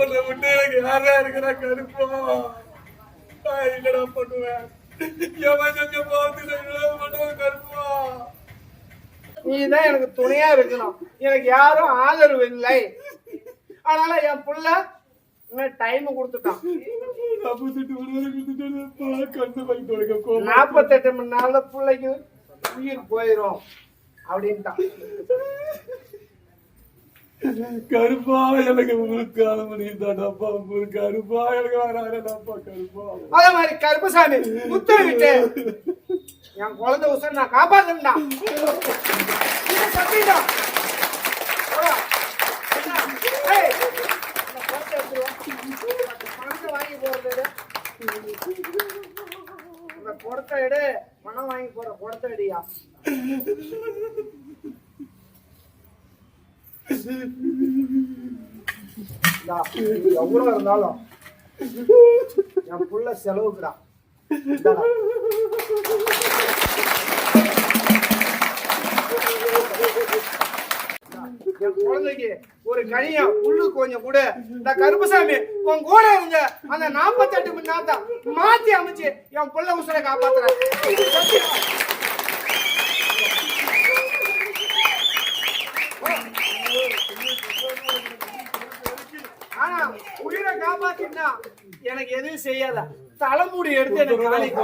உன்னை விட்டு எனக்கு யாரா இருக்கிறா கருப்பா? நான் என்னடா பண்ணுவேன். எவன் செஞ்ச நான் பண்ணுவேன் கருப்பா நீ தான் எனக்கு துணையா இருக்கணும். எனக்கு யாரும் ஆதரவு இல்லை. அதனால என் புள்ள இன்னும் டைம் கொடுத்துட்டான். நாற்பத்தெட்டு மணி நேரம் பிள்ளைக்கு உயிர் போயிடும் அப்படின்ட்டான். கருப்பா எனக்கு முழுக்கால முடியுதாடாப்பா ஒரு கருப்பா எனக்கு வராடப்பா கருப்பா அதே மாதிரி கருப்பசாமி உத்தரவிட்டு என் குழந்தை உசர் நான் காப்பாத்தா சத்தியா வாங்கி போறது இந்த குடத்தை எடு. பணம் வாங்கி போற குடத்தை எடுயா எவ்வளோ எவ்வளவு இருந்தாலும் என் புள்ள செலவுக்குடா. என் குழந்தைக்கு ஒரு கனியா புல்லு கொஞ்சம் கூட. இந்த கருப்பசாமி உன் கூட இருந்த அந்த நாற்பத்தெட்டு மணி நேரத்தை மாத்தி அமைச்சு என் பிள்ளை உசுரை காப்பாத்துறேன். ஆனா உயிரை காப்பாத்தினா எனக்கு எதுவும் செய்யாத? தலைமுடி எடுத்து எனக்கு